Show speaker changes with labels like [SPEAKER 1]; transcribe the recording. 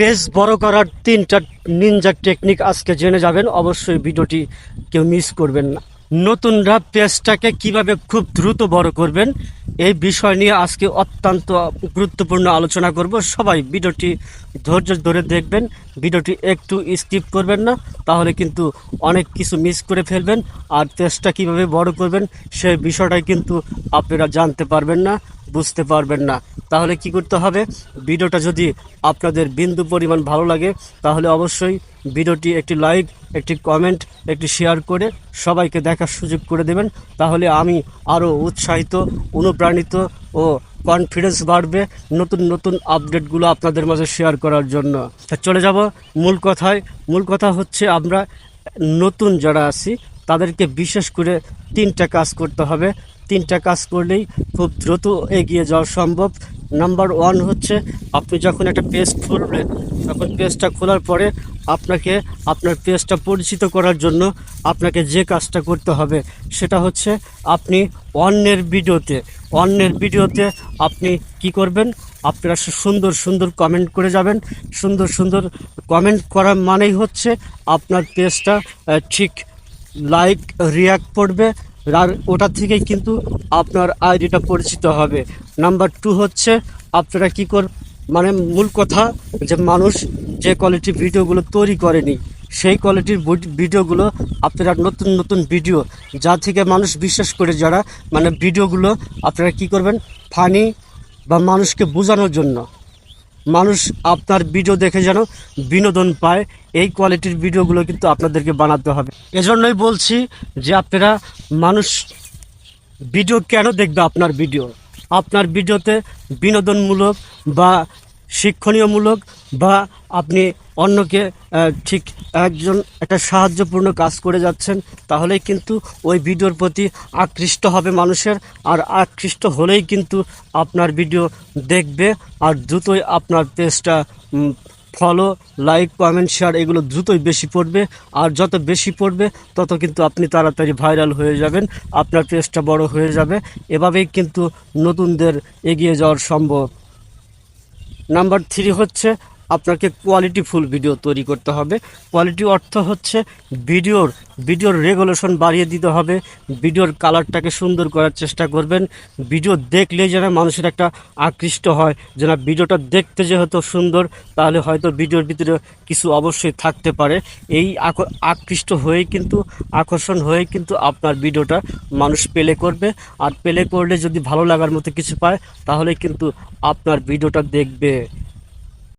[SPEAKER 1] Page বড় করার তিনটা নিনজা টেকনিক আজকে জেনে যাবেন। অবশ্যই ভিডিওটি কেউ মিস করবেন না। নতুনরা পেজটাকে কীভাবে খুব দ্রুত বড় করবেন, এই বিষয় নিয়ে আজকে অত্যন্ত গুরুত্বপূর্ণ আলোচনা করব। সবাই ভিডিওটি ধৈর্য ধরে দেখবেন, ভিডিওটি একটু স্কিপ করবেন না, তাহলে কিন্তু অনেক কিছু মিস করে ফেলবেন। আর পেজটা কীভাবে বড় করবেন সেই বিষয়টাই কিন্তু আপনারা জানতে পারবেন না। বুঝতে পারবেন না। তাহলে কি করতে হবে? ভিডিওটা যদি আপনাদের বিন্দু পরিমাণ ভালো লাগে, তাহলে অবশ্যই ভিডিওটি একটি লাইক, একটি কমেন্ট, একটি শেয়ার করে সবাইকে দেখার সুযোগ করে দেবেন। তাহলে আমি আরও উৎসাহিত, অনুপ্রাণিত ও কনফিডেন্স বাড়বে নতুন নতুন আপডেটগুলো আপনাদের মাঝে শেয়ার করার জন্য। চলে যাব মূল কথায়। মূল কথা হচ্ছে আমরা নতুন যারা আছি, তাদেরকে বিশেষ করে তিনটা কাজ করতে হবে। তিনটা কাজ করলেই খুব দ্রুত এগিয়ে যাওয়া সম্ভব। নাম্বার ওয়ান হচ্ছে, আপনি যখন একটা পেজ খুলবেন, তখন পেজটা খোলার পরে আপনাকে আপনার পেজটা পরিচিত করার জন্য আপনাকে যে কাজটা করতে হবে, সেটা হচ্ছে আপনি অন্যের ভিডিওতে অন্যের ভিডিওতে আপনি কি করবেন? আপনারা সুন্দর সুন্দর কমেন্ট করে যাবেন। সুন্দর সুন্দর কমেন্ট করা মানেই হচ্ছে আপনার পেজটা ঠিক লাইক রিয়াক্ট পড়বে আর ওটা থেকেই কিন্তু আপনার আইডিটা পরিচিত হবে। নাম্বার টু হচ্ছে, আপনারা কি কর মানে মূল কথা যে মানুষ যে কোয়ালিটির ভিডিওগুলো তৈরি করেনি, সেই কোয়ালিটির ভিডিওগুলো আপনারা নতুন নতুন ভিডিও, যা থেকে মানুষ বিশ্বাস করে যারা মানে ভিডিওগুলো আপনারা কি করবেন ফানি বা মানুষকে বোঝানোর জন্য। মানুষ আপনার ভিডিও দেখে যেন বিনোদন পায়, এই কোয়ালিটির ভিডিওগুলো কিন্তু আপনাদেরকে বানাতে হবে। এজন্যই বলছি যে আপনারা মানুষ ভিডিও কেন দেখবে আপনার ভিডিও আপনার ভিডিওতে বিনোদনমূলক বা শিক্ষণীয়মূলক বা আপনি অন্যকে ঠিক একজন একটা সাহায্যপূর্ণ কাজ করে যাচ্ছেন, তাহলেই কিন্তু ওই ভিডিওর প্রতি আকৃষ্ট হবে মানুষের, আর আকৃষ্ট হলেই কিন্তু আপনার ভিডিও দেখবে, আর দ্রুতই আপনার পেজটা ফলো লাইক কমেন্ট শেয়ার এগুলো দ্রুতই বেশি পড়বে, আর যত বেশি পড়বে, তত কিন্তু আপনি তাড়াতাড়ি ভাইরাল হয়ে যাবেন, আপনার পেজটা বড় হয়ে যাবে, এভাবেই কিন্তু নতুনদের এগিয়ে যাওয়ার সম্ভব। নাম্বার থ্রি হচ্ছে আপনাকে কোয়ালিটিফুল ভিডিও তৈরি করতে হবে। কোয়ালিটি অর্থ হচ্ছে ভিডিওর ভিডিওর রেগুলেশন বাড়িয়ে দিতে হবে। ভিডিওর কালারটাকে সুন্দর করার চেষ্টা করবেন। ভিডিও দেখলেই যেন মানুষের একটা আকৃষ্ট হয়। যেন ভিডিওটা দেখতে যেহেতু সুন্দর, তাহলে হয়তো ভিডিওর ভিতরে কিছু অবশ্যই থাকতে পারে। এই আক- আকৃষ্ট হয়ে কিন্তু, আকর্ষণ হয়ে কিন্তু আপনার ভিডিওটা মানুষ পেলে করবে। আর পেলে করলে যদি ভালো লাগার মতো কিছু পায়, তাহলে কিন্তু আপনার ভিডিওটা দেখবে।